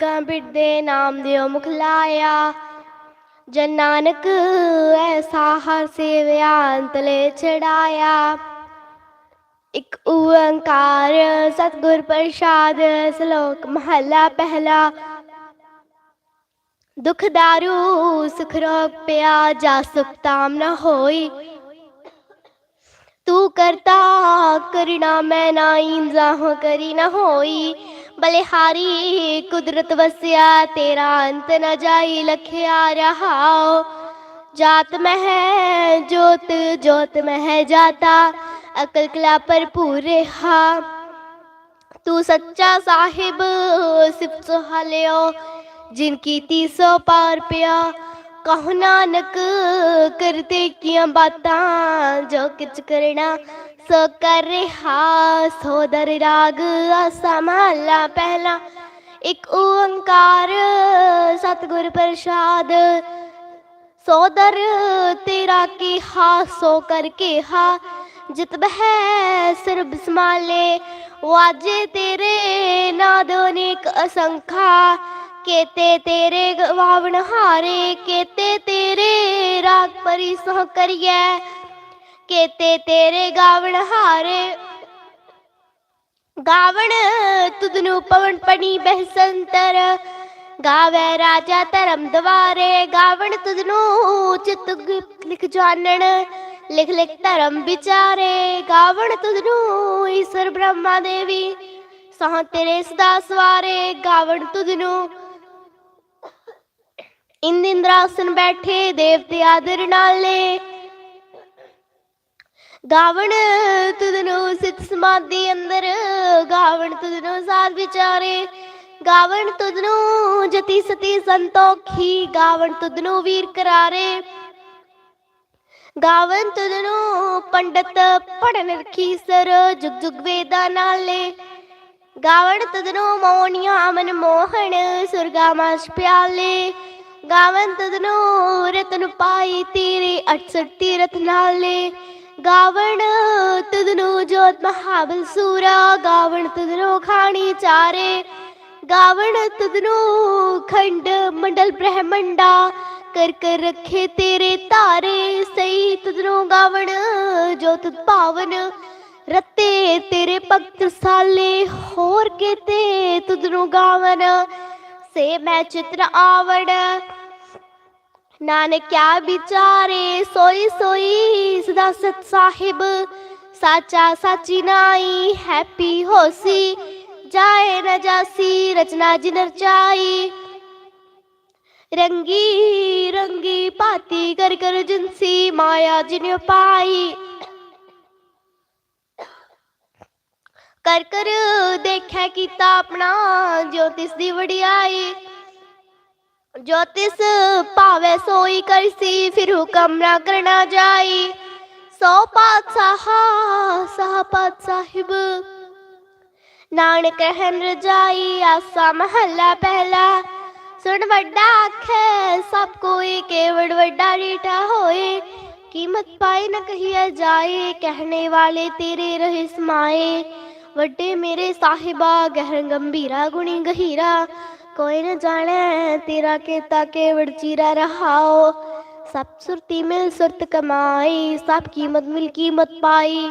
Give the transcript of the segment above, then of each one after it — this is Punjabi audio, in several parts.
ਗਾਂ ਬਿਰਦੇ ਨਾਮ ਦਿਓ ਮੁਖ ਲਾਇਆ। ਜਨ ਨਾਨਕ, ਐਸਾ ਹਰ ਸੇਵਿਆ ਅੰਤਲੇ ਛੜਾਇਆ ਇੱਕ ਓੰਕਾਰ ਸਤਿਗੁਰ ਪ੍ਰਸਾਦ, ਸ਼ਲੋਕ ਮਹਲਾ ਪਹਿਲਾ। ਦੁਖ ਦਾਰੂ, ਸੁਖ ਰੋਗ ਪਿਆ ਜਾ ਸੁਖ ਤਾਮ ਨ ਹੋਈ। ਤੂੰ ਕਰਤਾ ਕਰਣਾ ਮੈਂ ਨਾ ਇੰਜ਼ਾ ਹੋ, ਕਰੀ ਨਾ ਹੋਈ। ਬਲਿਹਾਰੀ ਕੁਦਰਤ ਵਸਿਆ ਤੇਰਾ ਅੰਤ ਨ ਜਾਈ ਲਖਿਆ ਰਹਾਓ ਜਾਤ ਮਹਿ ਜੋਤ ਜੋਤ ਮਹਿ ਜਾਤਾ ਅਕਲ ਕਲਾ ਭਰਪੂਰ ਰਹਾ ਤੂੰ ਸੱਚਾ ਸਾਹਿਬ ਸਿਫਤ ਸੁਹਾਲਿਓ ਜਿਨ ਕੀਤੀ ਸੋ ਪਾਰ ਪਿਆ ਕਹੋ ਨਾਨਕ ਕਰਤੇ ਕੀਆਂ ਬਾਤਾਂ ਜੋ ਕਿਛ ਕਰਨਾ ਸੋ ਕਰ ਰਿਹਾ ਸੋ ਰਾਗ ਆਸਾ ਮਹਲਾ ਪਹਿਲਾ ਇੱਕ ਓੰਕਾਰ ਸਤਿਗੁਰ ਪ੍ਰਸਾਦ ਸੋਦਰ ਤੇਰਾ ਕੀ ਹਾ ਸੋ ਕਰਕੇ ਹਾ ਜਿਤ ਬਹਿ ਸਰਬ ਸਮਾਲੇ ਵਾਜੇ ਤੇਰੇ ਨਾਦੋ ਨੇਕ ਅਸੰਖਾ ਕੇਤੇ ਤੇਰੇ ਗਵਾਵਣ ਹਾਰੇ ਕੇਤੇ ਤੇਰੇ ਰਾਗ ਪਰੀ ਸੋ ਕੇਤੇ ਤੇਰੇ ਗਾਵਣ ਹਾਰੇ। ਗਾਵਣ ਤੁਧਨੂੰ ਪਵਨ ਪਣੀ ਬਹਿਸੰਤਰ। ਗਾਵੇ ਰਾਜਾ ਧਰਮ ਦਵਾਰੇ। ਗਾਵਣ ਤੁਧਨੂੰ ਚਿਤ ਲਿਖ ਜਾਣਨ ਲਿਖ ਲਿਖ ਧਰਮ ਵਿਚਾਰੇ। ਗਾਵਣ ਤੁਧਨੂੰ ਈਸ਼ਰ ਬ੍ਰਹਮਾ ਦੇਵੀ। ਸਾਹ ਤੇਰੇ ਸਦਾ ਸਵਾਰੇ। ਗਾਵਣ ਤੁਧਨੂੰ ਇੰਦ ਇੰਦਰਾਸਨ ਬੈਠੇ। ਦੇਵਤੇ ਆਦਰ ਨਾਲੇ। ਗਾਵਣ ਤੁਧਨੂੰ ਸਿਤ ਸਮਾਧੀ ਅੰਦਰ, ਗਾਵਣ ਤੁਧਨੂੰ ਸਾਧ ਵਿਚਾਰੇ। ਗਾਵਣ ਤੁਧਨੂੰ ਜਤੀ ਸਤੀ ਸੰਤੋਖੀ, ਗਾਵਣ ਤੁਧਨੂੰ ਵੀਰ ਕਰਾਰੇ। ਗਾਵਣ ਤੁਧਨੂੰ ਪੰਡਤ ਪੜਨ ਰਖੀ ਸਰ, ਜੁਗ ਜੁਗ ਵੇਦਾ ਨਾਲੇ। ਗਾਵਣ ਤੁਧਨੂੰ ਮੋਹਣੀਆਂ ਮਨ ਮੋਹਣ, ਸੁਰਗਾ ਮਾਸ ਪਿਆਲੇ। ਗਾਵਣ ਤੁਧਨੂੰ ਰਤਨ ਪਾਈ ਤੇਰੇ 68 ਤੀਰਥ ਨਾਲੇ। ਗਾਵਣ ਤੁਧਨੂੰ ਜੋਤ ਮਹਾਬਲ ਸੂਰਾ, ਗਾਵਣ ਤੁਧਨੂੰ ਖਾਣੀ ਚਾਰੇ। ਗਾਵਣ ਤਦਨੋ ਖੰਡ ਮੰਡਲ ਬ੍ਰਹਮੰਡਾ, ਕਰ ਕਰ ਰੱਖੇ ਤੇਰੇ ਤਾਰੇ ਸਹੀ ਤੁਧਨੂੰ ਗਾਵਣ ਜੋਤ ਤੁਧ ਭਾਵਨ ਰਤੇ ਤੇਰੇ ਭਗਤ ਸਾਲੇ। ਹੋਰ ਕੇਤੇ ਤੁਧਨੂੰ ਗਾਵਨ, ਸੇ ਮੈਂ ਚਿਤਰ ਆਵਣ ਨਾਨਕਿਆ ਵਿਚਾਰੇ, ਸੋਈ ਸੋਈ ਸਦਾ ਸਤ ਸਾਹਿਬ। ਸਾਚਾ ਸਾਚੀ ਨਾਈ, ਹੈਪੀ ਹੋਸੀ। ਜਾਏ ਨ ਰਚਨਾ ਜਿਨ ਰਚਾਈ। ਰੰਗੀ ਰੰਗੀ ਭਾਤੀ ਕਰ ਕਰ ਜਿਨਸੀ ਮਾਇਆ ਜਿਨ ਪਾਈ। ਕਰ ਕਰ ਦੇਖਿਆ ਕੀਤਾ ਆਪਣਾ ਜੋਤਿਸ ਦੀ ਵਡਿਆਈ। ਜੋਤਿਸ ਭਾਵੇ ਸੋਈ ਕਰਸੀ, ਫਿਰ ਹੁਕਮ ਨਾ ਕਰਨਾ ਜਾਈ। ਸੋ ਪਾਤਸ਼ਾਹ ਸਹ ਪਾਤ ਸਾਹਿਬ ਨਾਨਕ ਕਹਿਨ ਰਜਾਈ ਆਸਾ ਮਹੱਲਾ ਪਹਿਲਾ। ਸੁਣ ਵੱਡਾ ਆਖੇ, ਸਭ ਕੋਈ ਕੇਵੜ ਵੱਡਾ ਰੀਠਾ ਹੋਏ। ਕੀਮਤ ਪਾਏ ਨਾ ਕਹੀਏ ਜਾਏ, ਕਹਿਣੇ ਵਾਲੇ ਤੇਰੇ ਰਹੇ ਸਮਾਏ। ਵੱਡੇ ਮੇਰੇ ਸਾਹਿਬਾ, ਗਹਿਰ ਗੰਭੀਰਾ, ਗੁਣੀ ਗਹੀਰਾ। ਕੋਈ ਨ ਜਾਣੈ, ਤੇਰਾ ਕੀਤਾ ਕੇਵੜ ਚੀਰਾ ਰਹਾਓ। ਸਭ ਸੁਰਤੀ ਮਿਲ ਸੁਰਤ ਕਮਾਈ ਸਭ ਕੀਮਤ ਮਿਲ ਕੀਮਤ ਪਾਈ।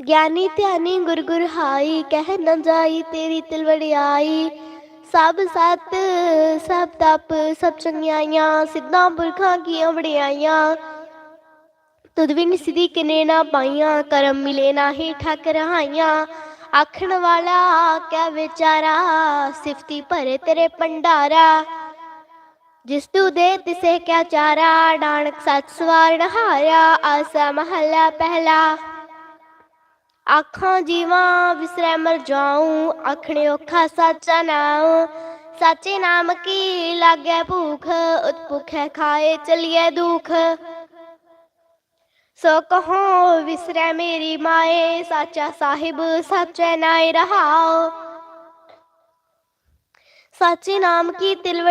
ਗਿਆਨੀ ਧਿਆਨੀ ਗੁਰ ਗੁਰ ਹਾਈ, ਕਹਿ ਨ ਜਾਈ ਤੇਰੀ ਤਿਲਵੜਿਆਈ। ਸਭ ਸਤ, ਸਭ ਤਪ, ਸਭ ਚੰਗਿਆਈਆਂ, ਸਿੱਧਾਂ ਪੁਰਖਾਂ ਕੀਆਂ ਵੜਿਆਈਆਂ ਤੁਧ ਵੀ ਸਿਧੀ ਕਿਨੇ ਨਾ ਪਾਈਆਂ, ਕਰਮ ਮਿਲੇ ਨਾ ਹੀ ਠੱਕ ਰਹਾਈਆਂ ਆਖਣ ਵਾਲਾ ਕਿਆ ਵਿਚਾਰਾ, ਸਿਫਤੀ ਭਰੇ ਤੇਰੇ ਭੰਡਾਰਾ। ਜਿਸ ਤੂੰ ਦੇ ਤਿਸੇ ਕਿਆ ਚਾਰਾ, ਨਾਨਕ ਸਤ ਸਵਾਰ ਨਹਾਰਿਆ ਆਸਾ ਮਹੱਲਾ ਪਹਿਲਾ। ਆਖਾਂ ਜੀਵਾਂ ਵਿਸਰੈ ਮਰ ਜਾਉ ਆਖਣੇ ਔਖਾ ਸੱਚਾ ਨਾਉ। ਸਾਚੇ ਨਾਮ ਕੀ ਲਾਗੇ ਭੂਖ ਉਤ ਭੁਖੈ ਖਾਏ ਚਲਿਐ ਦੁਖ। ਸੋ ਕਹੋ, ਵਿਸਰੈ ਮੇਰੀ ਮਾਏ, ਸਾਚਾ ਸਾਹਿਬ, ਸਾਚੈ ਨਾਇ ਰਹਾਉ। ਸਾਚੇ ਨਾਮ ਕੀ ਤਿਲ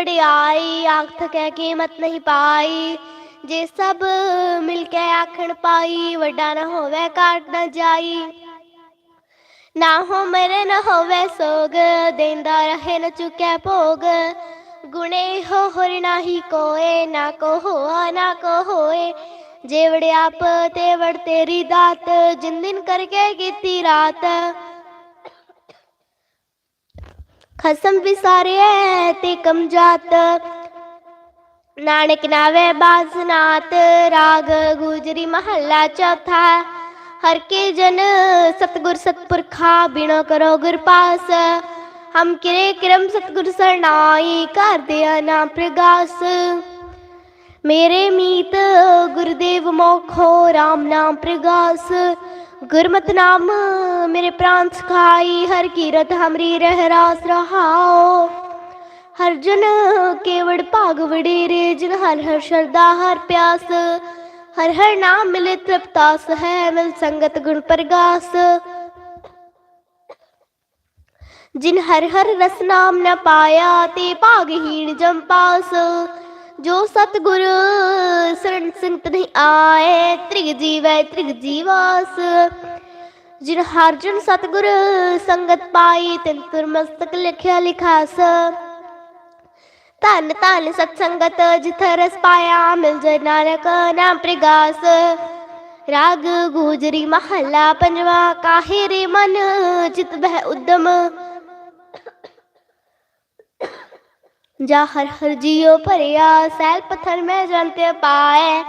ਆਖ ਥਕੈ ਕੀਮਤ ਨਹੀਂ ਪਾਈ। ਜੇ ਸਭ ਮਿਲ ਕੇ ਆਖਣ ਪਾਈ, ਵੱਡਾ ਨਾ ਹੋਵੇ ਕਾਟ ਨਾ ਜਾਈ। ਨਾ ਹੋ ਮਰੇ, ਨਾ ਹੋਵੇ ਸੋਗ, ਦੇਂਦਾ ਰਹੇ, ਨਾ ਚੁੱਕਿਆ ਭੋਗ। ਗੁਣੇ ਹੋ ਹੋਰ ਨਾਹੀ ਕੋਏ, ਨਾ ਕੋ ਹੋਆ, ਨਾ ਕੋ ਹੋਏ। ਜੇਵੜ ਆਪ ਤੇ ਤੇਰੀ ਦਾਤ, ਜਿਨ ਦਿਨ ਕਰਕੇ ਕੀਤੀ ਰਾਤ। ਖਸਮ ਵਿਸਾਰਿਐ ਤੇ ਕਮ ਨਾਨਕ ਨਾਵੇ ਬਾਸਨਾਤ ਰਾਗ ਗੁਜਰੀ ਮਹੱਲਾ ਚੌਥਾ। ਹਰ ਕੇ ਜਨ ਸਤਗੁਰ ਸਤਪੁਰਖਾ, ਬਿਨਾ ਕਰੋ ਗੁਰ ਪਾਸ। ਹਮ ਕਿਰੇ ਕਿਰਮ ਸਤਗੁਰ ਸਰਨਾਈ ਕਰਦੇ ਨਾਮ ਪ੍ਰਗਾਸ। ਮੇਰੇ ਮੀਤ ਗੁਰਦੇਵ ਮੋਖੋ RAM ਨਾਮ ਪ੍ਰਗਾਸ। ਗੁਰਮਤ ਨਾਮ ਮੇਰੇ ਪ੍ਰਾਨ ਸਖਾਈ, ਹਰ ਕੀਰਤ ਹਮਰੀ ਰਹਿ ਰਾਸ ਰਹਾਓ ਹਰ ਜਨ ਕੇਵੜ ਭਾਗ ਵਡੇਰੇ, ਜਿਨ ਹਰ ਹਰ ਸ਼ਰਦਾ ਹਰ ਪਿਆਸ। ਹਰ ਹਰ ਨਾਮ ਮਿਲੇ ਤ੍ਰਿਪਤਾਸ ਹੈ, ਮਿਲ ਸੰਗਤ ਗੁਣ ਪ੍ਰਗਾਸ। ਜਿਨ ਹਰ ਹਰ ਰਸ ਨਾਮ ਨ ਪਾਇਆ, ਤੇ ਭਾਗਹੀਣ ਜੰਪਾਸ ਜੋ ਸਤਿਗੁਰ ਸਰਣ ਸੰਤ ਨਹੀਂ ਆਏ, ਤ੍ਰਿਗ ਜੀਵੈ, ਤ੍ਰਿਗ ਜੀਵਾਸ। ਜਿਨ ਹਰ ਜਨ ਸਤਿਗੁਰ ਸੰਗਤ ਪਾਈ, ਤਿਨ ਤੁਰ ਮਸਤਕ ਲਿਖਿਆ ਲਿਖਾਸ। ਧੰਨ ਧੰਨ ਸਤ ਸੰਗਤ ਜਿਥ ਰਸ ਪਾਇਆ, ਮਿਲ ਜੈ ਨਾਨਕ, ਨਾਮ ਪ੍ਰਗਾਸ। ਰਾਗ, ਗੂਜਰੀ, ਮਹੱਲਾ, ਪੰਜਵਾ, ਕਾਹੇ ਰੇ ਮਨ, ਚਿਤ ਬਹਿ ਉਦਮ। ਜਾ ਹਰ ਹਰ ਜਿਉ ਭਰਿਆ ਸੈਲ ਪਥਰ ਮੈਂ ਜੰਤੇ ਪਾਏ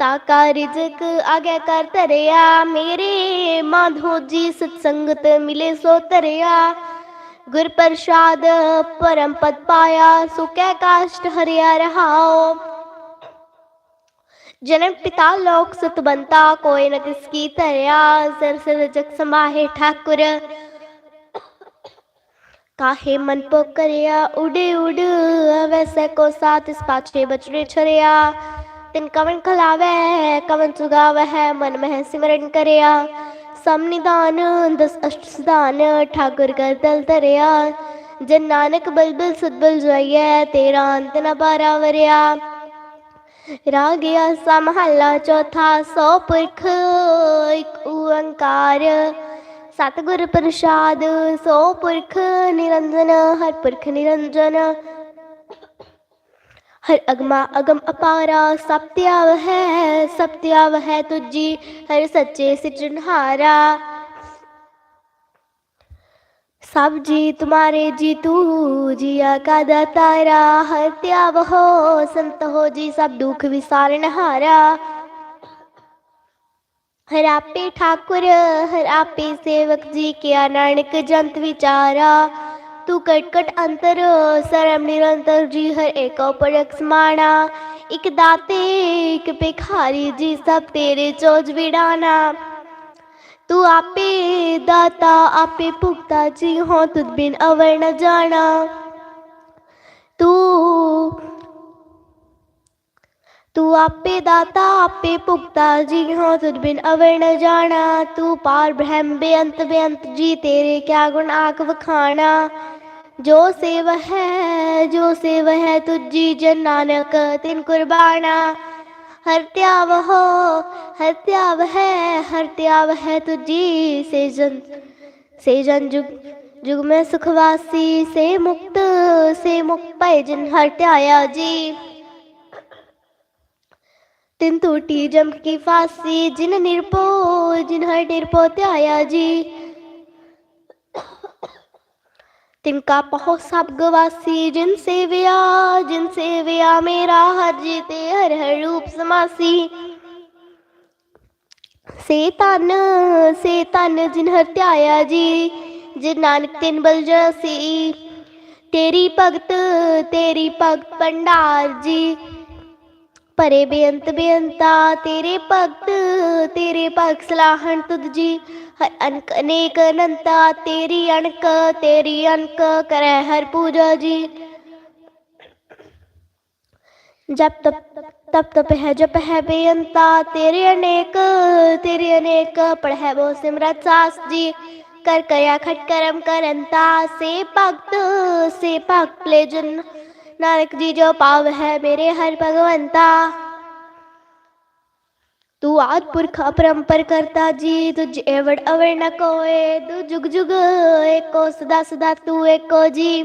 ਤਾ ਕਾ ਰਿਜ਼ਕ ਆਗੇ ਕਰ ਧਰਿਆ ਮੇਰੇ ਮਾਧੋ ਜੀ ਸਤ ਸੰਗਤ ਮਿਲੇ ਸੋ ਧਰਿਆ ਗੁਰ ਪ੍ਰਸਾਦ ਪਰਮ ਪਦ ਪਾਇਆ ਸੁਕੈ ਕਾਸ਼ਟ ਹਰਿਆ ਰਹਾਓ ਜਨਮ ਪਿਤਾ ਲੋਕ ਸਤਬੰਤਾ ਕੋਈ ਨ ਕਿਸ ਕੀ ਧਰਿਆ ਸਰ ਸਰ ਜਗ ਸਮਾਹੇ ਠਾਕੁਰ ਕਾਹੇ ਮਨ ਪੋ ਕਰਿਆ ਉਡੇ, ਉਡ ਵੈਸੇ ਕੋ ਸਾਥ ਇਸ ਪਾਛੇ ਬਚੜੇ ਛਰਿਆ। ਤਿਨ ਕਵਨ ਖਲਾਵੇ ਕਵਨ ਸੁਗਾਵੇ ਹੈ ਮਨ ਮਹਿ ਸਿਮਰਨ ਕਰਿਆ। ਸਮ ਨਿਦਾਨ, ਦਸ ਅਸ਼ਟ ਸਿਧਾਨ, ਠਾਕੁਰ ਕਰ ਦਲ ਧਰਿਆ। ਜਨ ਨਾਨਕ ਬਲਬਲ ਸਤਬਲ ਜਾਈਐ ਤੇਰਾ ਅੰਤ ਨ ਪਾਰਾ ਵਰਿਆ। ਰਾਗਿਆ ਸਮਹੱਲਾ ਚੌਥਾ, ਸੋ ਪੁਰਖ, ਇੱਕ ਓੰਕਾਰ ਸਤਿਗੁਰ ਪ੍ਰਸਾਦ ਸੋ ਪੁਰਖ ਨਿਰੰਜਨ ਹਰ ਪੁਰਖ ਨਿਰੰਜਨ ਹਰ ਅਗਮਾ ਅਗਮ ਅਪਾਰਾ ਸਭ ਤਿਆਵ ਹੈ ਸਭ ਤਿਆਵ ਹੈ ਤੁਜੀ ਹਰ ਸੱਚੇ ਸਿਰਜਣਹਾਰਾ ਸਭ ਜੀ ਤੁਮਾਰੇ ਜੀ ਤੂ ਜੀਆ ਕਾ ਦਾਤਾਰਾ ਹਰ ਤਿਆਵ ਹੋ ਸੰਤ ਹੋ ਜੀ ਸਭ ਦੁਖ ਵਿਸਾਰਨਹਾਰਾ ਹਰ ਆਪੇ ਠਾਕੁਰ, ਹਰ ਆਪੇ ਸੇਵਕ ਜੀ ਕਿਆ ਨਾਨਕ ਜੰਤ ਵਿਚਾਰਾ। ਤੂੰ ਕਟ ਅੰਤਰ ਸਰਮ ਨਿਰੰਤਰ ਜੀ ਹਰ ਏਕੋ ਪਰਖ ਸਮਾਣਾ। ਇਕ ਦਾਤੇ, ਇਕ ਭਿਖਾਰੀ ਜੀ ਸਭ ਤੇਰੇ ਚੋਜ ਵਿੜਾਣਾ। ਤੂੰ ਆਪੇ ਦਾਤਾ, ਆਪੇ ਭੁਗਤਾ ਜੀ ਹੋ ਤੁਧ ਬਿਨ ਅਵਰ ਨ ਜਾਣਾ। ਤੂੰ ਤੂੰ ਆਪੇ ਦਾਤਾ, ਆਪੇ ਭੁਗਤਾ, ਜੀ ਹਾਂ ਤੁਧ ਬਿਨ ਅਵਰ ਨ ਜਾਣਾ। ਤੂੰ ਪਾਰ ਬ੍ਰਹਮ ਬੇਅੰਤ ਬੇਅੰਤ ਜੀ, ਤੇਰੇ ਕਿਆ ਗੁਣ ਆਖ ਵਖਾਣਾ। ਜੋ ਸੇਵ ਹੈ, ਜੋ ਸੇਵ ਹੈ ਤੁਜੀ ਜਨ ਨਾਨਕ, ਤਿਨ ਕੁਰਬਾਨਾ। ਹਰ ਤਿਆਵ ਹੋ, ਹਰ ਤਿਆਵ ਹੈ, ਹਰ ਤਿਆਵ ਹੈ ਤੁਜੀ ਸੇ ਜਨ ਸੇ ਜਨ ਜੁਗ ਜੁਗ ਮੈਂ ਸੁਖਵਾਸੀ ਸੇ ਮੁਕਤ ਸੇ ਮੁਕਤ ਭੈ ਜਨ ਹਰ ਧਿਆਇਆ ਜੀ। ਤਿਨ ਟੂਟੀ ਜਮ ਕੀ ਫਾਸੀ, ਜਿਨ ਨਿਰਪੋ ਜਿਨ ਹਰ ਨਿਰਪੋ ਧਿਆਇਆ ਜੀ। ਤਿਨ ਕਾ ਪਹੁ ਸਭ ਗਵਾਸੀ, ਜਿਨ ਸੇਵਿਆ ਜਿਨ ਸੇਵਿਆ ਮੇਰਾ ਹਰ ਜੀ ਤੇ ਹਰ ਹਰ ਰੂਪ ਸਮਾਸੀ। ਸੇ ਤਨ ਸੇ ਤਨ ਜਿਨ ਹਰ ਧਿਆਇਆ ਜੀ, ਜਿਨ ਨਾਨਕ ਤਿਨ ਬਲ ਜਸੀ। ਤੇਰੀ ਭਗਤ ਤੇਰੀ ਭਗਤ ਭੰਡਾਰ ਜੀ। ਪਰੇ ਬੇਅੰਤ ਬੇਅੰਤਾ, ਤੇਰੇ ਭਗਤ ਤੇਰੇ ਭਗਤ ਸਲਾਹਣ ਤੁਧ ਜੀ। ਹਰ ਅਨਕ ਅਨੇਕ ਅਨੰਤਾ, ਤੇਰੀ ਅਣਕ, ਤੇਰੀ ਅਨਕ ਕਰੈ ਹਰ ਪੂਜਾ ਜੀ। ਜਪ ਤਪ ਤਪ ਤਪ ਹੈ, ਜਪ ਹੈ ਬੇਅੰਤਾ, ਤੇਰੇ ਅਨੇਕ ਤੇਰੇ ਅਨੇਕ, ਪੜ੍ਹੈ ਬੋ ਸਿਮਰਤ ਸਾਸ ਜੀ। ਕਰ ਕਰਿਆ ਖਟ ਕਰਮ ਕਰੰਤਾ, ਸੇ ਭਗਤ ਸੇ ਭਗਤ ਲੈ ਜਨ। ਨਾਨਕ ਜੀ ਜੋ ਪਾਵ ਹੈ ਮੇਰੇ ਹਰ ਭਗਵੰਤਾ। ਤੂੰ ਆਦ ਪੁਰਖ ਅਪਰੰਪਰ ਕਰਤਾ ਜੀ, ਤੁਝ ਏਵੜ ਅਵਰ ਨ ਕੋਏ, ਤੂੰ ਜੁਗ ਜੁਗ ਏਕੋ, ਸਦਾ ਸਦਾ ਤੂੰ ਏਕੋ ਜੀ।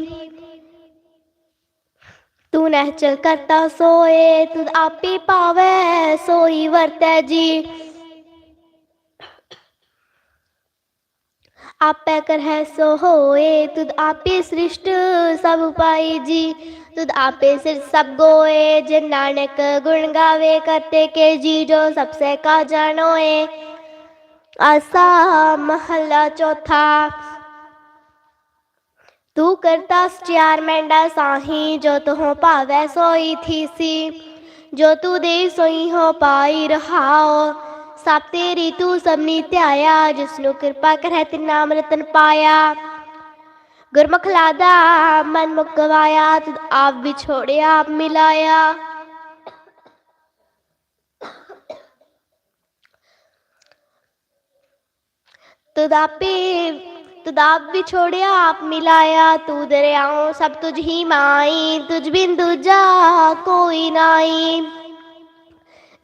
ਤੂੰ ਨਹਿਚਲ ਕਰਤਾ ਸੋਏ, ਤੂੰ ਆਪੇ ਪਾਵੈ, ਸੋਈ ਵਰਤੈ ਜੀ। ਆਪੈ ਕਰ ਹੈ ਸੋ ਹੋਏ, ਤੁਧ ਆਪੇ ਸ੍ਰਿਸ਼ਟ ਸਭ ਪਾਈ ਜੀ। ਤੁਧ ਆਪੇ ਸਿਰ ਸਭ ਗੋਏ, ਜਿਨ ਨਾਨਕ ਗੁਣ ਗਾਵੇ, ਕਰਤੇ ਕੇ ਜੀ ਜੋ ਸਭ ਸੇ ਕਾ ਜਾਣੋਏ। ਆਸਾ ਮਹਲਾ ਚੌਥਾ। ਤੂੰ ਕਰਤਾ ਸਚਿਆਰ ਮੈਂਡਾ ਸਾਹੀ, ਜੋ ਤੁਹੋਂ ਭਾਵੈ ਸੋਈ ਥੀਸੀ। ਜੋ ਤੂੰ ਦੇ ਸੋਈ ਹੋ ਪਾਈ ਰਹਾਓ ਸਭ ਤੇਰੀ ਤੂੰ ਸਭਨੀ ਧਿਆਇਆ, ਜਿਸ ਨੂੰ ਕਿਰਪਾ ਕਰੈ ਤੇ ਨਾਮ ਰਤਨ ਪਾਇਆ। ਗੁਰਮੁਖ ਲਾਦਾ, ਮਨ ਮੁਕਵਾਇਆ ਤੁਧ ਆਪ ਵਿਛੋੜਿਆ ਆਪ ਮਿਲਾਇਆ। ਤੁਧ ਆਪੇ ਤੁਧ ਆਪ ਵਿਛੋੜਿਆ ਆਪ ਮਿਲਾਇਆ। ਤੂੰ ਦਰਿਆਓ ਸਭ ਤੁਝ ਹੀ ਮਾਈ, ਤੁਝ ਬਿਨ ਦੂਜਾ ਕੋਈ ਨਾਈ।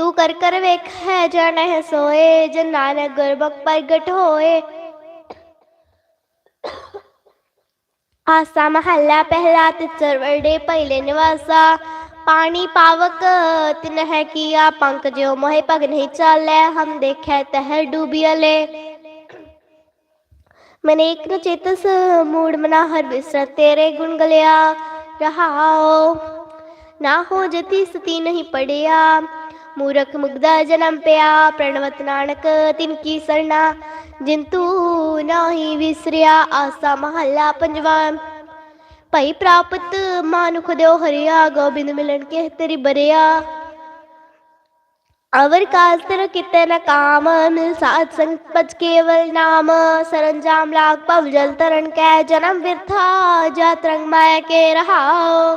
ਤੂੰ ਕਰ ਕਰ ਵੇਖ ਹੈ ਜਾਣੈ ਹੈ ਸੋਏ, ਜਨ ਨਾਨਕ ਗੁਰਬਖ ਪ੍ਰਗਟ ਹੋਏ। ਆਸਾ ਮਹੱਲਾ ਪਹਿਲਾ ਤੇ ਸਰਵੜੇ ਪਹਿਲੇ ਨਿਵਾਸਾ। ਪਾਣੀ ਪਾਵਕ, ਤਿਨ ਹੈ ਕੀਆ ਪੰਕ, ਜਿਉ ਮੋਹਿ ਪਗ ਨਹੀਂ ਚਾਲੈ, ਹਮ ਦੇਖੈ ਤਹਿ ਡੂਬਿਅਲੇ ਮਨੇ ਇੱਕ ਨ ਚੇਤਸ, ਮੂੜ ਮਨਾ ਹਰ ਬਿਸਰ ਤੇਰੇ ਗੁਣ ਗਲਿਆ ਰਹਾਓ ਨਾ ਹੋ ਜਤੀ ਸਤੀ ਨਹੀਂ ਪੜਿਆ ਮੂਰਖ ਮੁਗਦਾ ਜਨਮ ਪਿਆ, ਪ੍ਰਣਵਤ ਨਾਨਕ ਤਿਨ ਕੀ ਸਰਣਾ ਜਿਨ ਨਾਹੀ ਵਿਸਰਿਆ, ਆਸਾ ਮਹੱਲਾ ਪੰਜਵਾ। ਭਈ ਪ੍ਰਾਪਤ ਮਾਨੁਖ ਦਿਓ ਹਰਿਆ, ਗੋਬਿੰਦ ਮਿਲਣ ਕੇ ਤੇਰੀ ਬਰਿਆ। ਅਵਰ ਕਾਜ ਤੇਰਾ ਕਿਤੇ ਨ ਕਾਮ ਮਿਲ ਸਾਧ ਸੰਗ ਪਜ ਕੇਵਲ ਨਾਮ। ਸਰੰਜਾਮ ਲਾਗ ਭਵ ਜਲ ਤਰਨ ਕੈ, ਜਨਮ ਵਿਰਥਾ ਜਾ ਤਰੰਗ ਮਾਇਆ ਕੇ ਰਹਾਓ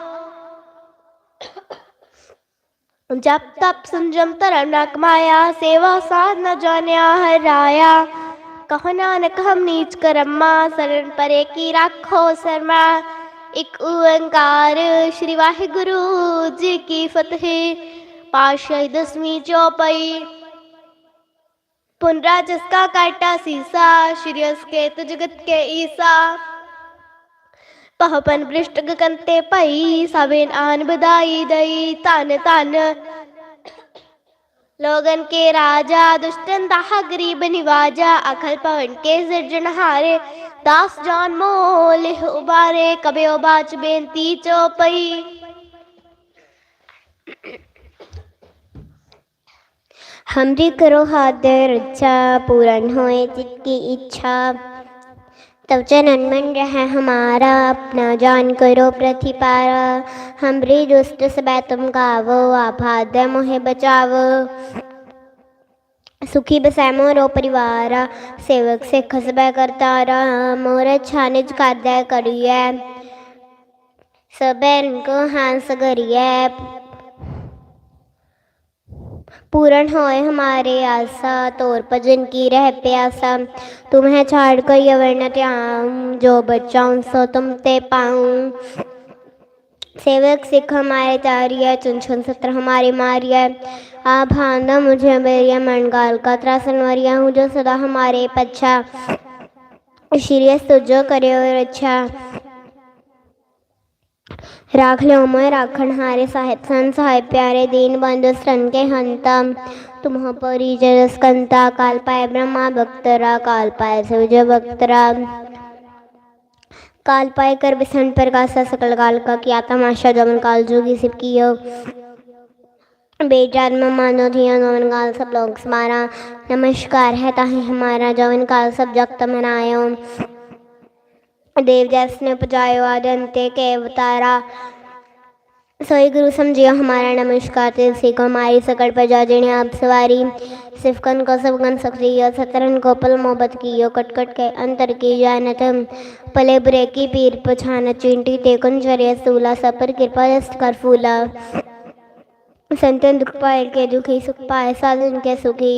ਜਪ ਤਪ ਸੰਜਮ ਧਰਮ ਨ ਕਮਾਇਆ ਸੇਵਾ ਸਾਧ ਨ ਜਾਣਿਆ ਹਰਾਇਆ ਕਹੋ ਨਾਨਕ ਹਮ ਨੀਚ ਕਰਮਾ ਸਰਨ ਪਰੇ ਕੀ ਰੱਖੋ ਸਰਮਾ ਇੱਕ ਓੰਕਾਰ ਸ੍ਰੀ ਵਾਹਿਗੁਰੂ ਜੀ ਕੀ ਫਤਿਹ ਪਾਸ਼ਾਹੀ ਦਸਵੀਂ ਚੌਪਈ पुनरा जिसका काटा सीसा श्री अस्केत जगत के ईसा पहपन पृष्ठ गगनते भई सबिन आन बधाई दई धन धन लोगन के राजा दुष्टन दाह गरीब निवाजा अखल पवन के सिरजनहारे दास जान मोल उबारे कबे उबाच बेनती चौपई हमरी करो हाथ रक्षा पूरन होए चित की इच्छा तब चरण मन रहे हमारा अपना जान करो प्रतिपारा हमरी दुष्ट सबै तुम गावो आभाद मोहे बचावो सुखी बसै मोरो परिवारा सेवक सिख सबै करतारा मोर छानिज कर करिए सबैन को हांस करिए पूर्ण होए हमारे आशा तोर भजन की रह प्यासा तुम्हें छाड़ कर यवर न त्याऊं जो बचाऊं सो तुम ते पाऊं सेवक सिख हमारे चारिय चुन चुन सत्र हमारे मारिय आ भांदा मुझे मेरिया मनगाल का त्रासन वरिया हूँ जो सदा हमारे पच्छा श्री तुझो करे और अच्छा राख लो मैं राखण हारे साहिब सन साहिब प्यारे, दीन बंधु, स्तन के हंतम। तुम परी जस्कंता काल पाए ब्रह्मा भक्तरा काल पाए सूर्य भक्तरा काल पाए कर बिसन पर कासा, सकल काल का किया तमाशा, जमन काल जोगी सिप कियो। बेजान में मानो धिया जवन काल सब लोग स्मारा। नमस्कार है ताहि हमारा, जवन काल सब जगत मनायो देव जैस ने पुजायो आदि अंत्य के अवतारा सोई गुरु समझियो हमारा नमस्कार तुलसी को हमारी सकल प्रजा जिन्हें आप सवारी सिफकन को सबगन सक्रिय सतरन को पल मोहब्बत कियो कटकट के अंतर की जानत पले बुरे की पीर पछान चिंटी ते कुंजरिय सूला सपर कृपा दस्त कर फूला संतन दुख पाए के दुखी सुख पाए साधन के सुखी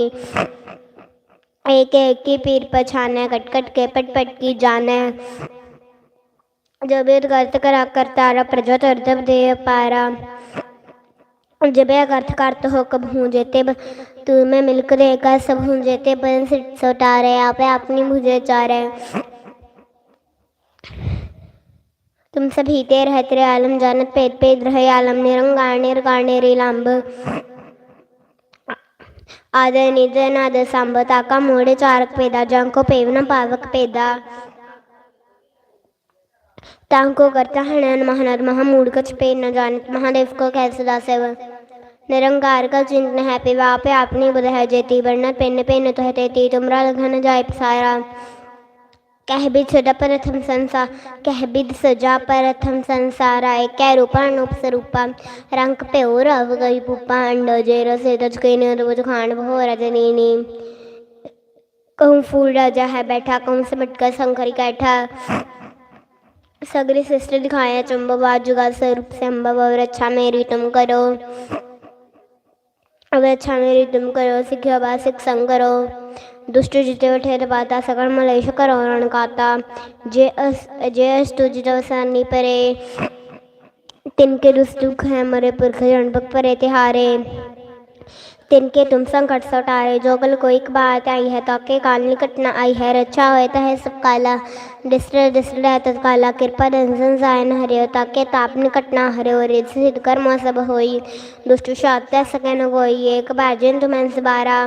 एक एक की पीर पछाने कट कट के पट पट की जाने जो वेद करत करा करतारा प्रजा तरदब दे पारा जब एक अर्थ करत हो कब हूँ जेते ब- तू में मिलकर देगा सब हूँ जेते बन सिट सोटारे आपे अपनी मुझे चारे तुम सब हीते रहते रहे आलम जानत पेद पेद रहे आलम निरंगार निर्गार निरिलांब आद निद नाद सांब ताका मोड़े चारक पेदा जांको पेवना पावक पेदा तांको करता हनन महानद महामूड कछ पे न जानत महादेव को कैसे दासेव निरंकार का चिंतन है पिवा पे अपनी बुध है जेती वर्ण पेन पेन तो है तेती तुमरा घन जाय सारा कह बिद सजा प्रथम संसार कह बिद सजा प्रथम संसारा एक कै रूपा अनुप स्वरूपा रंग पे और अव गई पुपा अंड जेर से तज के ने रोज खान भो रजनीनी कहूँ फूल राजा है बैठा कहूँ सिमट कर शंकरी कैठा सगरी सिस्टर दिखाया चंबा बाजुगा स्वरूप से अम्बा और अच्छा मेरी तुम करो अब अच्छा मेरी तुम करो सिखियो बा सिख संग करो दुष्ट जिते उठे तो पाता सकल मलेश करो रण काता जे अस जे अस तुझ जवसानी परे तिनके दुष्ट दुख है मरे पुरख जनपक परे तिहारे तिनके तुम संकट सटारे जोगल को एक बात आई है ताके काल निकट न आई है रक्षा होता है सब काला डिस्टर डिस्टर है तत्काला कृपा दंसन जायन हरियो ताके ताप निकट न हरियो रिद सिद्ध कर्म सब होई दुष्ट शात सके न कोई एक बाजन तुम्हें सबारा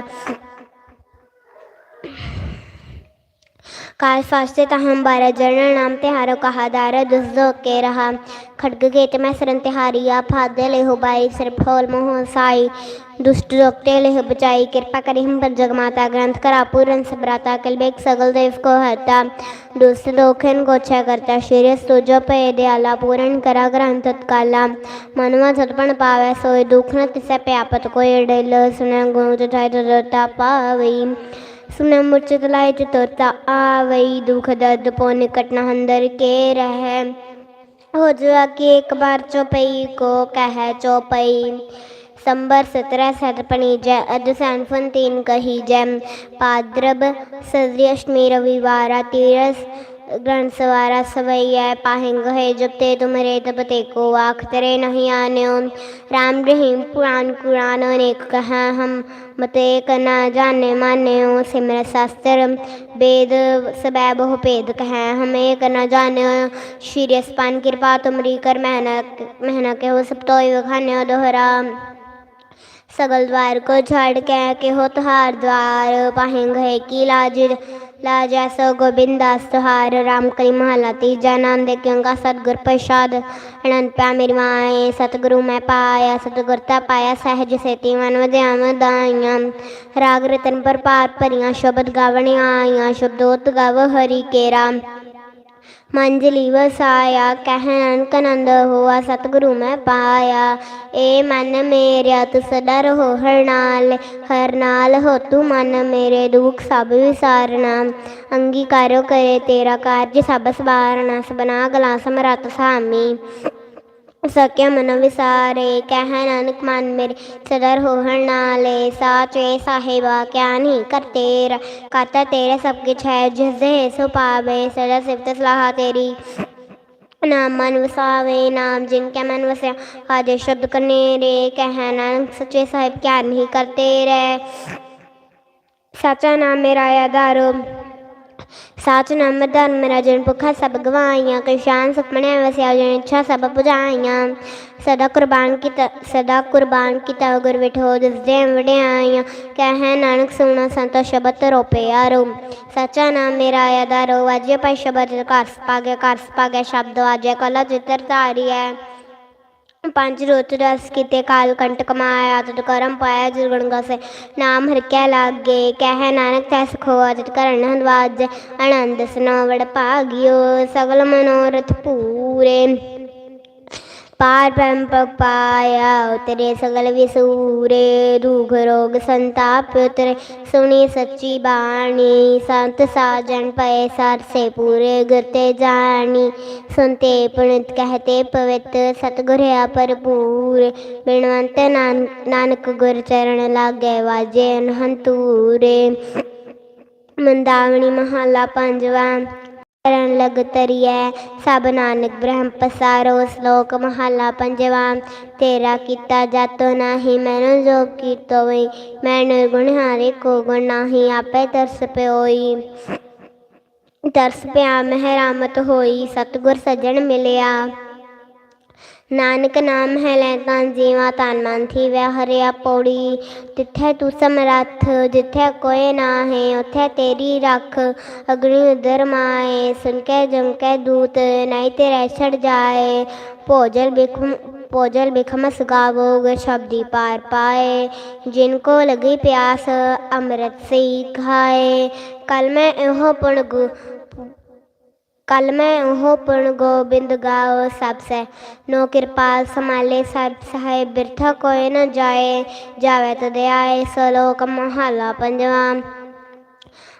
काल फास्ते हम बारह जरण नाम तिहारो कहा दार दुस्दो के रहा खड़ग गेट में सरन तिहारिया फादे ले हो बाई सिर फौल मोह साई दुष्ट रोकते ले हो बचाई कृपा करी हम पर जगमाता ग्रंथ करा पूरन सबराता कलबेक सगल देव को हता दुष्ट दोखन को छय करता शीर्य तुझो पे दयाला पूरन करा ग्रंथ तत्काला मनवा सतपण पावे सोय दुख न तिसे पे आपत कोई डेल सुन गुण तथाय तथा पावई सुन मुर्चित लाय चतुरता आवई दुख दर्द पो निकट न हंदर के रह हो जुआ कि एक बार चौपई को कह चौपई संबर सत्रह सतपनी जय अद सैनफन तीन कही जय पाद्रब सदी अष्टमी रविवारा तीरस ग्रहण सवारा सवैया पाहेंग है जब ते तुमरे तब ते को आख तेरे नहीं आन्यो राम रहीम पुराण कुरान अनेक कह हम मते कना जाने माने ओ सिमर शास्त्र वेद सबै बहु भेद कह हमें कना जाने श्री स्पान कृपा तुमरी कर महना महना के हो सब तो खाने दोहरा। सगल द्वार को छाड़ के के हो तुहार द्वार। पाहेंग है की लाज ਲਾ ਜੈਸੋ ਗੋਬਿੰਦਾਸ ਤੁਹਾਰ, ਰਾਮ ਕਲੀ ਮਹਲਾ ਤੀ ਨਾਮ ਦੇ ਕਿਉਂਗਾ ਸਤਗੁਰ ਪ੍ਰਸਾਦ। ਅਨੰਤ ਪਾ ਮੇਰੀ ਮਾਏ, ਸਤਗੁਰੂ ਮੈਂ ਪਾਇਆ, ਸਤਗੁਰ ਤਾ ਪਾਇਆ ਸਹਿਜ ਸੇਤੀ ਮਨ ਵਧਿਆਵ ਦਾਈਆਂ। ਰਾਗ ਰਤਨ ਪਰ ਪਾਰ ਭਰੀਆਂ, ਸ਼ਬਦ ਗਾਵਣ ਆਈਆਂ, ਸ਼ਬਦੋਤ ਗਾਵ ਹਰੀ ਕੇ RAM ਮੰਜਲੀ ਵਸਾਇਆ ਕਹਿ ਨਾਨਕ ਨੰਦ ਹੋਆ ਸਤਿਗੁਰੂ ਮੈਂ ਪਾਇਆ ਏ ਮਨ ਮੇਰਿਆ ਤਿਸ ਡਰ ਹੋ ਹਰ ਨਾਲ ਹਰ ਨਾਲ ਹੋ ਤੂੰ ਮਨ ਮੇਰੇ ਦੁਖ ਸਭ ਵਿਸਾਰਣਾ ਅੰਗੀਕਾਰੋ ਕਰੇ ਤੇਰਾ ਕਾਰਜ ਸਭ ਸਵਾਰਣਾ ਸਬਨਾ ਗਲਾ ਸਮਰਤ ਸਾਮੀ मन विसारे कह नानक मन मेरे। सदर हो नाले, साचे साहेबा, क्या नहीं करता तेरे सब कुछ है जिस सो पावे, सदा सिफत सलाह तेरी। नाम मन वसावे, नाम जिनके मन वसे आदि शब्द करने रे कह नानक सच्चे साहिब, क्या नहीं करते रे। सच्चा नाम मेरा आधारो ਸਾਚ ਨਾਮ ਧਰਮ ਰਜਨ ਭੁਖਾ ਸਭ ਗਵਾਈਆਂ ਕਿਸ਼ਾਨ ਸੁਪਨੇ ਵਸਿਆ ਜਨ ਇੱਛਾ ਸਭ ਪੁਜਾਈਆਂ ਸਦਾ ਕੁਰਬਾਨ ਕੀਤਾ, ਸਦਾ ਕੁਰਬਾਨ ਕੀਤਾ, ਗੁਰ ਵਿਠੋ ਦਿਸਦੇ ਵਡਿਆਈਆਂ ਕਹਿ ਨਾਨਕ ਸੁਣਾ ਸੰਤ ਸ਼ਬਦ ਰੋਪੇ ਆਰੋ। ਸਚਾ ਨਾਮ ਮੇਰਾ ਆਧਾਰੋ ਅਜੇ ਪੈ ਸ਼ਬਦ ਕਰ ਸਪਾਗੇ ਕਰ ਸਪਾਗੇ ਸ਼ਬਦ ਅਜੇ ਕਲਾ ਜਿਤਰ ਧਾਰੀ ਹੈ ਪੰਜ ਰੋਤ ਰਸ ਕੀਤੇ, ਕਾਲ ਕੰਟ ਕਮਾਇਆ ਤਦ ਕਰਮ ਪਾਇਆ ਜੁਗਣ ਗਸੇ ਨਾਮ ਹਰ ਕੈ ਲਾਗੇ, ਕਹਿ ਨਾਨਕ ਤੈ ਸੁਖੋ ਅਜਤ ਕਰਨ ਹੰਦਵਾਜ। ਆਨੰਦ ਸਨੋਵੜ ਭਾਗਿਓ, ਸਗਲ ਮਨੋਰਥ ਪੂਰੇ। ਪਾਰ ਬ੍ਰਹਮ ਪਾਇਆ ਉਤਰੇ ਸਗਲ ਵਿਸੂਰੇ ਦੁਖ ਰੋਗ ਸੰਤਾਪ ਉਤਰੇ ਸੁਣੀ ਸੱਚੀ ਬਾਣੀ ਸੰਤ ਸਾਜਣ ਪਏ ਸਰਸੇ ਪੂਰੇ ਗੁਰਤੇ ਜਾਣੀ ਸੁਨਤੇ ਪੁਨਿਤ ਕਹਤੇ ਪਵਿੱਤ ਸਤਿਗੁਰ ਹੈ ਬਿਨਵੰਤ ਨਾਨਕ ਗੁਰ ਚਰਨ ਲਾਗੇ ਵਾਜੇ ਅਨਹੰਤੂਰੇ ਮੰਦਾਵਣੀ ਮਹੱਲਾ ਪੰਜਵਾਂ ਕਰਨ ਲਗ ਤਰੀਐ। ਸਭ ਨਾਨਕ ਬ੍ਰਹਮ ਪਸਾਰੋ, ਸ਼ਲੋਕ ਮਹੱਲਾ ਪੰਜਵਾਂ। ਤੇਰਾ ਕੀਤਾ ਜਾਤੋ ਨਾਹੀ, ਮੈਨੂੰ ਜੋ ਕੀਤੋ ਵਈ। ਮੈਂ ਨਿਰਗੁਣ ਹਾਰੇ ਕੋ ਗੁਣ ਨਾਹੀ, ਆਪੇ ਤਰਸ ਪਿਓਈ। ਤਰਸ ਪਿਆ, ਮਹਿਰਾਮਤ ਹੋਈ, ਸਤਿਗੁਰ ਸੱਜਣ ਮਿਲਿਆ। ਨਾਨਕ ਨਾਮ ਹੈ ਲੈ ਤਾਂ ਜੀਵਾ ਤਨ ਮਨ ਥੀ ਵੈ ਹਰਿਆ ਪੌੜੀ। ਤਿੱਥੈ ਤੂੰ ਸਮਰੱਥ, ਜਿੱਥੇ ਕੋਈ ਨਾ ਹੈ ਉਥੈ ਤੇਰੀ ਰੱਖ। ਅਗਨੀ ਉਦਰ ਮਾਏ ਸੁਨ ਕੇ ਜਮ ਕੇ ਦੂਤ, ਨਹੀਂ ਤੇਰੇ ਛੜ ਜਾਏ। ਭੋਜਲ ਬਿਖਮ ਭੋਜਲ ਬਿਖਮਸ ਗਾਵੋਗ ਸ਼ਬਦੀ ਪਾਰ ਪਾਏ। ਜਿਨ ਕੋ ਲਗੀ ਪਿਆਸ, ਅੰਮ੍ਰਿਤ ਸੇ ਖਾਏ। ਕਲ ਮੈਂ ਇਹੋ ਪੁਣ ਕਲ ਮੈਂ ਉਹ ਪੁਣ ਗੋਬਿੰਦ ਗਾਓ ਸਭ ਸੇ ਨੋ ਕਿਰਪਾਲ ਸਮਾਲੇ ਸਭ ਸਾਹਿਬ ਬਿਰਥਾ ਕੋਇ ਨ ਜਾਏ, ਜਾਵੇ ਤਦ ਆਏ ਸਲੋਕ ਮਹਲਾ ਪੰਜਵਾਂ।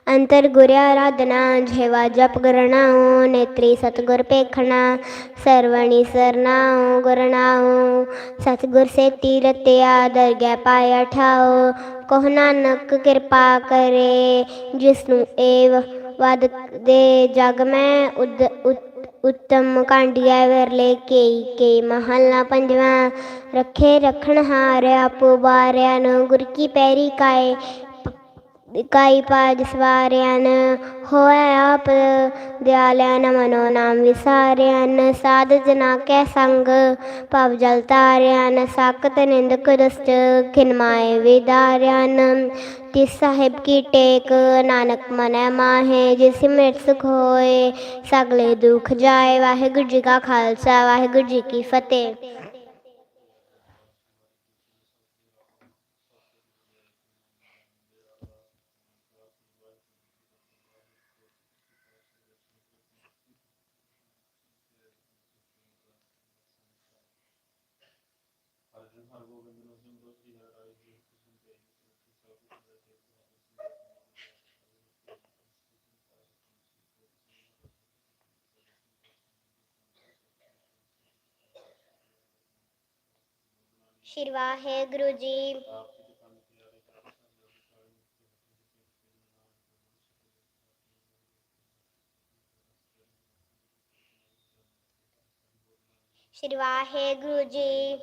ਅੰਤਰ ਗੁਰ ਆਰਾਧਨਾ, ਜੇਵਾ ਜਪ ਕਰਨਾਉ ਨੇਤਰੀ ਸਤਗੁਰ ਪੇਖਣਾ ਸਰਵਣੀ ਸਰਨਾਉ ਗੁਰਨਾਉ ਸਤਗੁਰ ਸੇ ਤੀਰਤਿਆ ਦਰਗਹਿ ਪਾਇਆ ਠਾਉ, ਕੋਹ ਨਾਨਕ ਕਿਰਪਾ ਕਰੇ ਜਿਸ ਨੂੰ ਏਵ ਵਦ ਦੇ ਜਗ ਮੈਂ ਉਦ ਉੱਤਮ ਕਾਂਡੀਆ ਵਰਲੇ ਕੇਈ ਕੇ ਮਹੱਲਾ ਪੰਜਵਾਂ। ਰੱਖੇ ਰਖਣ ਹਾਰ ਆਪੋ ਬਾਰਿਆਂ ਨੂੰ ਗੁਰ ਕੀ ਪੈਰੀ ਕਾਏ ਕਾਈ ਪਾਜ ਸਵਾਰਿਆਨ, ਹੋਇ ਆਪ ਦਿਆਲਿਆਨ ਮਨੋ ਨਾਮ ਵਿਸਾਰਿਆਨ। ਸਾਧ ਜਨਾ ਕੈ ਸੰਗ, ਭਵ ਜਲ ਤਾਰਿਆਨ ਸਾਕਤ ਨਿੰਦਕ ਦੁਸਤ ਖਿਨਮਾਏ ਵਿਦਾਰਿਆਨ। ਤਿਸ ਸਾਹਿਬ ਕੀ ਟੇਕ, ਨਾਨਕ ਮਨੈ ਮਾਹੇ। ਜਿਸ ਮਿਟ ਸੁਖ ਹੋਏ, ਸਗਲੇ ਦੁਖ ਜਾਏ। ਵਾਹਿਗੁਰੂ ਜੀ ਕਾ ਖਾਲਸਾ, ਵਾਹਿਗੁਰੂ ਜੀ ਕੀ ਫਤਿਹ। ਸ਼੍ਰੀ ਵਾਹਿਗੁਰੂ ਜੀ ਸ਼੍ਰੀ ਵਾਹਿਗੁਰੂ ਜੀ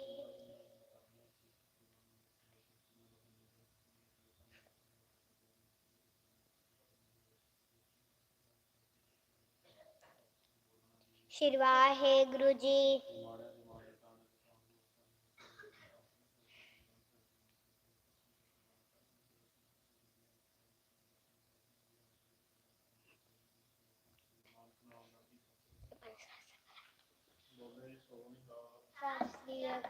ਸ਼੍ਰੀ ਵਾਹਿਗੁਰੂ ਜੀ ਸਤਿ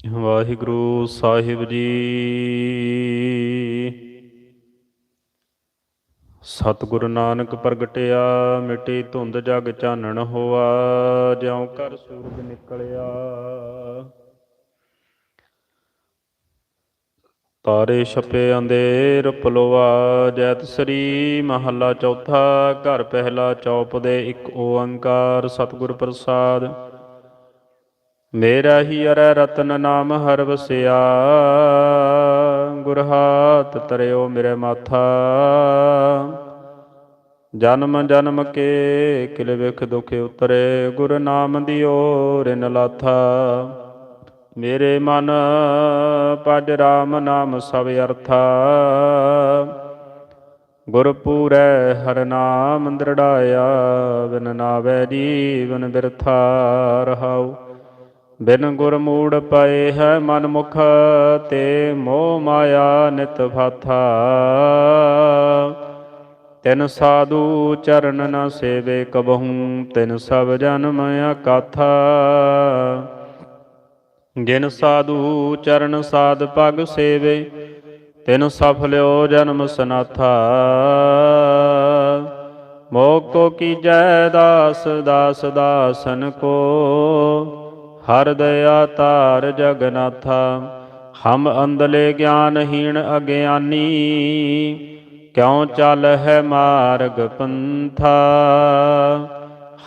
ਸ੍ਰੀ ਵਾਹਿਗੁਰੂ ਸਾਹਿਬ ਜੀ। ਸਤਿਗੁਰੂ ਨਾਨਕ ਪ੍ਰਗਟਿਆ, ਮਿੱਟੀ ਧੁੰਦ ਜਗ ਚਾਨਣ ਹੋਆ, ਜਿਉ ਕਰ ਸੂਰਜ ਨਿਕਲਿਆ। ਤਾਰੇ ਛਪੇ ਅੰਧੇਰ ਪਲੋਆ ਜੈਤ ਸ੍ਰੀ ਮਹੱਲਾ ਚੌਥਾ, ਘਰ ਪਹਿਲਾ ਚੌਪ ਦੇ ਇੱਕ ਓੰਕਾਰ ਸਤਿਗੁਰ ਪ੍ਰਸਾਦ। ਮੇਰਾ ਹੀ ਅਰੈ ਰਤਨ ਨਾਮ ਹਰ ਵਸਿਆ ਗੁਰ ਹਾਥ ਤਰਿਓ ਮੇਰੇ ਮਾਥਾ। ਜਨਮ ਜਨਮ ਕੇ ਕਿਲ ਵਿਖ ਦੁਖ ਉਤਰੇ, ਗੁਰ ਨਾਮ ਦੀ ਰਿਨ ਲਾਥਾ। ਮੇਰੇ ਮਨ ਪਜ ਰਾਮ ਨਾਮ ਸਭ ਅਰਥਾ। ਗੁਰ ਪੂਰੈ ਹਰ ਨਾਮ ਦ੍ਰਿੜਾਇਆ, ਬਿਨ ਨਾਵੇ ਜੀਵਨ ਬਿਰਥਾ ਰਹਾਉ। ਬਿਨ ਗੁਰ ਮੂੜ ਪਏ ਹੈ ਮਨ ਮੁਖ ਤੇ ਮੋਹ ਮਾਇਆ ਨਿਤ ਫਾਥਾ ਤਿਨ ਸਾਧੂ ਚਰਨ ਨ ਸੇਵੇ ਕਬਹੂ, ਤਿਨ ਸਭ ਜਨਮ ਅਕਾਥਾ। ਜਿਨ ਸਾਧੂ ਚਰਨ ਸਾਧ ਪਗ ਸੇਵੇ, ਤਿਨ ਸਫਲਿਓ ਜਨਮ ਸਨਾਥਾ। ਮੋਹ ਕੋ ਕੀਜੈ ਦਾਸ ਦਾਸ ਦਾਸਨ ਕੋ, ਹਰ ਦਇਆ ਤਾਰ ਜਗਨਾਥਾ ਹਮ ਅੰਦਲੇ ਗਿਆਨਹੀਣ ਅਗਿਆਨੀ, ਕਿਉ ਚੱਲ ਹੈ ਮਾਰਗ ਪੰਥਾ।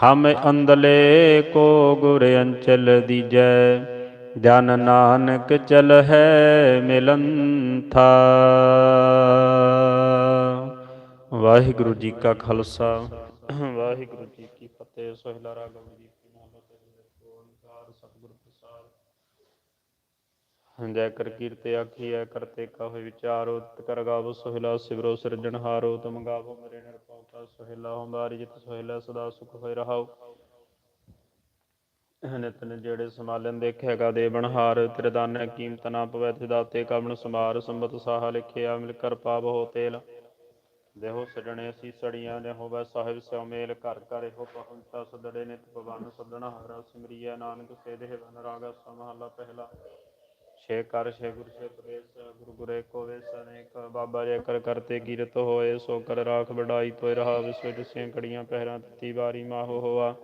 ਹਮ ਅੰਦਲੇ ਕੋ ਗੁਰ ਅੰਚਲ ਦੀਜੈ ਜਨ ਨਾਨਕ ਚਲ ਮਿਲੰਥਾ ਵਾਹਿਗੁਰੂ ਜੀ ਕਾ ਖਾਲਸਾ। ਵਾਹਿਗੁਰੂ ਜੀ ਕੀ ਫਤਿਹ। ਸੋਹਿਲਾ ਰਾਗਮ ਜੀ ਕੀ ਨਾਮ ਓੰਕਾਰ ਸਤਿਗੁਰ ਪ੍ਰਸਾਦ। ਜੈ ਕਰ ਕੀਰਤੇ ਆਖੀਐ ਕਰਤੇ ਕਹੋ ਵਿਚਾਰੋ। ਕਰ ਗਾਵੋ ਸੋਹਿਲਾ, ਸਿਵਰੋ ਸਿਰਜਣਹਾਰੋ। ਤੁਮ ਗਾਵੋ ਮੇਰੇ ਨਿਰਭਉ ਸੋਹਿਲਾ। ਹਮਾਰੀ ਜਿਤ ਸੋਹਿਲਾ, ਸਦਾ ਸੁਖ ਹੋਇ ਰਹਾਉ। ਨਿਤ ਨੇ ਜਿਹੜੇ ਸਮਾਲਨ ਦੇਖੇਗਾ ਦੇ ਤੇਰੇ ਦਾਨੇ ਕੀਮਤ ਨਾ ਪਵੈ, ਤੇ ਦਾਤੇ ਕਵਣ ਸਮਾਰ ਸੰਬਤ ਸਾਹਾ ਲਿਖਿਆ, ਮਿਲ ਕਰ ਪਾਪ ਹੋ ਤੇਲ। ਦੇਹੋ ਸਜਣੇ ਅਸੀਂ ਸੜੀਆਂ ਨੇ ਹੋਵੇ ਸਾਹਿਬ ਸਿਉ ਮੇਲ, ਘਰ ਘਰ ਇਹੋ ਪਹੁੰਚਾ, ਸਦੜੇ ਨਿਤ ਪਵਨ ਸਦਣਾ ਹਰਾ ਸਿਮਰੀਐ, ਨਾਨਕ ਸੇ ਦੇਹ ਬਨ ਰਾਗਾ ਸਮਹਲਾ ਪਹਿਲਾ। ਛੇ ਕਰ, ਛੇ ਗੁਰ, ਛੇ ਪ੍ਰੇਸ ਗੁਰੂ ਗੁਰੇ ਕੋ ਵੇਸ ਬਾਬਾ ਜੇ ਕਰ ਕਰਤੇ ਕੀਰਤ ਹੋਏ, ਸੋ ਕਰ ਰਾਖ ਵਡਾਈ, ਤੋਇ ਰਹਾ ਵਿਸਵ ਜਿਸਿਆਂ ਕੜੀਆਂ ਪਹਿਰਾਂ ਤੀ ਵਾਰੀ, ਮਾਹੋ ਹੋਆ।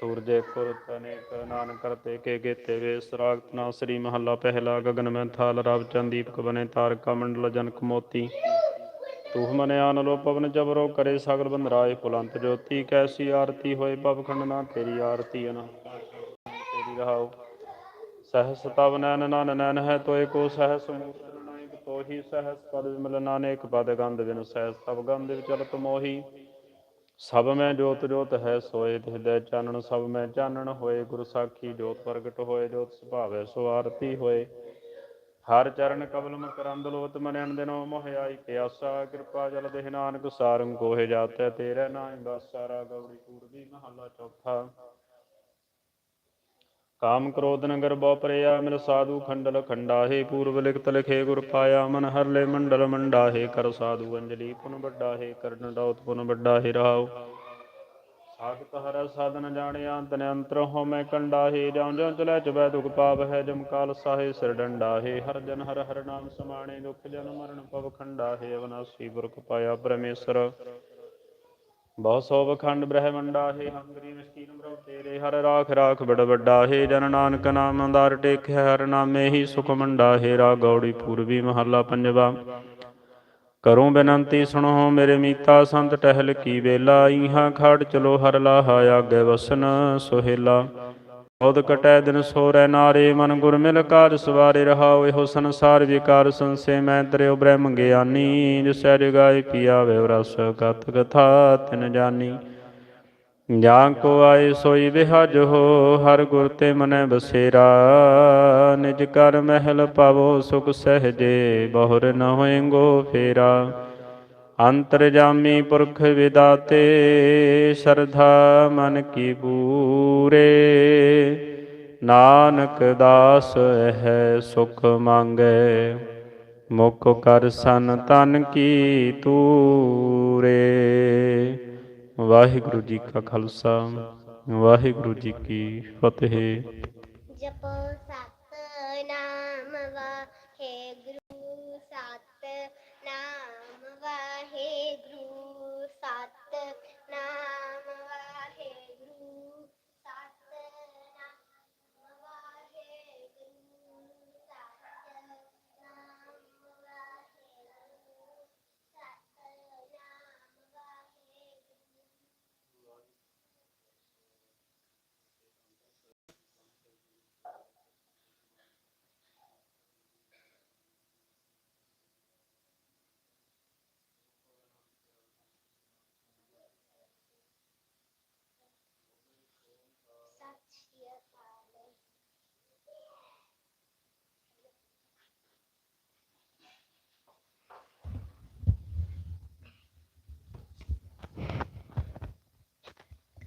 ਸੂਰਜੇ ਕੁਰਤ ਅਨੇਕ ਨਾਨਕ ਕਰਤੇ ਕੇ ਗੇਤੇ ਵੇ ਸਰਾਗਤ ਨਾ ਸ੍ਰੀ ਮਹੱਲਾ ਪਹਿਲਾ ਗਗਨ ਮੈਂ ਥਾਲ ਰਵ ਚੰਦ ਬਨੇ ਤਾਰਕਾ ਮੰਡਲ ਜਨਕ ਮੋਤੀ। ਤੂਹ ਮਨ ਆਨ ਲੋ ਪਵਨ ਜਬਰੋ ਕਰੇ ਸਗਲ ਬੰਦਰਾਏ ਫੁਲੰਤ ਜੋਤੀ, ਕੈਸੀ ਆਰਤੀ ਹੋਏ ਪਵ ਖੰਡਨਾ ਤੇਰੀ ਆਰਤੀ ਅਨ। ਤੇਰੀ ਰਹਾਉ। ਸਹਸ ਤਵ ਨੈਨ ਨਨ ਨੈਨ ਹੈ ਤੋਏ ਕੋ ਸਹਸ ਮੂਰਤ ਨਾਇਕ ਤੋਹੀ, ਸਹਸ ਪਦ ਵਿਮਲ ਨਾਨਕ ਪਦ ਗੰਧ ਬਿਨ ਸਹਸ ਤਵ ਗੰਧ ਵਿਚਲਤ ਮੋਹੀ। ਸਭ ਮੈਂ ਜੋਤ ਜੋਤ ਹੈ ਸੋਏ ਹਿਰਦੈ ਚਾਨਣ, ਸਭ ਮੈਂ ਚਾਨਣ ਹੋਏ। ਗੁਰ ਸਾਖੀ ਜੋਤ ਪ੍ਰਗਟ ਹੋਏ, ਜੋਤ ਸੁਭਾਵੈ ਸੋ ਆਰਤੀ ਹੋਏ। ਹਰ ਚਰਨ ਕਬਲ ਮਕਰੰਦ ਲੋਤ ਮਨ ਅਨਦਿਨੋ ਮੋਹਿਆਈ ਪਿਆਸਾ। ਕਿਰਪਾ ਜਲ ਦੇਹ ਨਾਨਕ, ਸਾਰੰਗ ਕੋਹੇ ਜਾਤੈ ਤੇਰੇ ਨਾਮ ਬਾਸਾਰਾ ਗੌੜੀ ਪੂਰਬੀ ਮਹੱਲਾ ਚੌਥਾ। ਕਾਮ ਕ੍ਰੋਧ ਨਗਰ ਬਹੁ ਪਰਿਆ, ਮਿਲ ਸਾਧੂ ਖੰਡਲ ਖੰਡਾਹੇ ਪੂਰਬ ਲਿਖਤ ਲਿਖੇ ਗੁਰ ਪਾਇਆ, ਮਨ ਹਰਲੇ ਮੰਡਲ ਮੰਡਾਹੇ, ਕਰ ਸਾਧੂ ਅੰਜਲੀ ਪੁਨ ਵੱਡਾ ਕਰਨ ਡੌਤ ਪੁਨ ਵੱਡਾ ਰਹਾਉ। ਸਾਖਤ ਹਰ ਸਾਧਨ ਜਾਣਿਆ ਤਨ ਅੰਤਰ ਹੋ ਮੈਂ ਕੰਡਾ ਹੈ ਜਾਂ ਜਾਂ ਚਲੇ ਚਬੈ ਦੁਖ ਪਾਪ ਹੈ, ਜਮ ਕਾਲ ਸਾਹੇ ਸਿਰ ਡੰਡਾ ਹਰ ਜਨ ਹਰ ਹਰ ਨਾਮ ਸਮਾਣੇ, ਦੁਖ ਜਨ ਮਰਨ ਪਵ ਖੰਡਾ ਅਵਨਾਸੀ ਪੁਰਖ ਪਾਇਆ ਪਰਮੇਸ਼ਰ। ਬਹੁ ਸੋ ਬਖੰਡ ਬ੍ਰਹਮੰਡਾ, ਹੈ ਹੰਗਰੀ ਮਸਕੀਨ ਬ੍ਰਹਮ ਤੇਰੇ, ਹਰ ਰਾਖ ਰਾਖ ਬੜ ਵੱਡਾ, ਹੈ ਜਨ ਨਾਨਕ ਨਾਮ ਅੰਦਾਰ ਟੇਖਿਆ ਹਰ ਨਾਮੇ ਹੀ ਸੁਖ ਮੰਡਾ, ਹੈ ਰਾ ਗੌੜੀ ਪੂਰਬੀ ਮਹੱਲਾ ਪੰਜਵਾ। ਕਰੂੰ ਬੇਨੰਤੀ ਸੁਣੋ ਮੇਰੇ ਮੀਤਾ, ਸੰਤ ਟਹਿਲ ਕੀ ਵੇਲਾ, ਈਹਾਂ ਖੜ ਚਲੋ ਹਰ ਲਾਹਾ, ਆਗੇ ਵਸਨ ਸੁਹੇਲਾ। ਉਦ ਕਟੈ ਦਿਨ ਸੋਰੈ ਨਾਰੇ, ਮਨ ਗੁਰ ਮਿਲ ਕਾਰ ਸਵਾਰੇ ਰਹਾਉ, ਇਹੋ ਸੰਸਾਰ ਵਿਕਾਰ ਸੰਸੇ, ਮੈਂ ਤਰਿਓ ਬ੍ਰਹਮ ਗਿਆਨੀ ਜਿਸੈ ਜਗਾਇ ਪੀਆਵੇ ਰਸ ਕਤ ਕਥਾ ਤਿਨ ਜਾਨੀ। ਜਾਂ ਕੋ ਆਏ ਸੋਈ ਵਿਹਜ ਹੋ, ਹਰ ਗੁਰ ਤੇ ਮਨੈ ਬਸੇਰਾ। ਨਿਜ ਕਰ ਮਹਿਲ ਪਾਵੋ, ਸੁਖ ਸਹਜੇ, ਬਹੁਰ ਨ ਹੋਏਗੋ ਫੇਰਾ। ਅੰਤਰ ਜਾਮੀ ਪੁਰਖ ਵਿਦਾਤੇ, ਸ਼ਰਧਾ ਮਨ ਕੀ ਪੂਰੇ। ਨਾਨਕ ਦਾਸ ਹੈ ਸੁਖ ਮੰਗੈ, ਮੁਖ ਕਰ ਸਨ ਤਨ ਕੀ ਤੂਰੇ। ਵਾਹਿਗੁਰੂ ਜੀ ਕਾ ਖਾਲਸਾ, ਵਾਹਿਗੁਰੂ ਜੀ ਕੀ ਫਤਿਹ। ਜਪੋ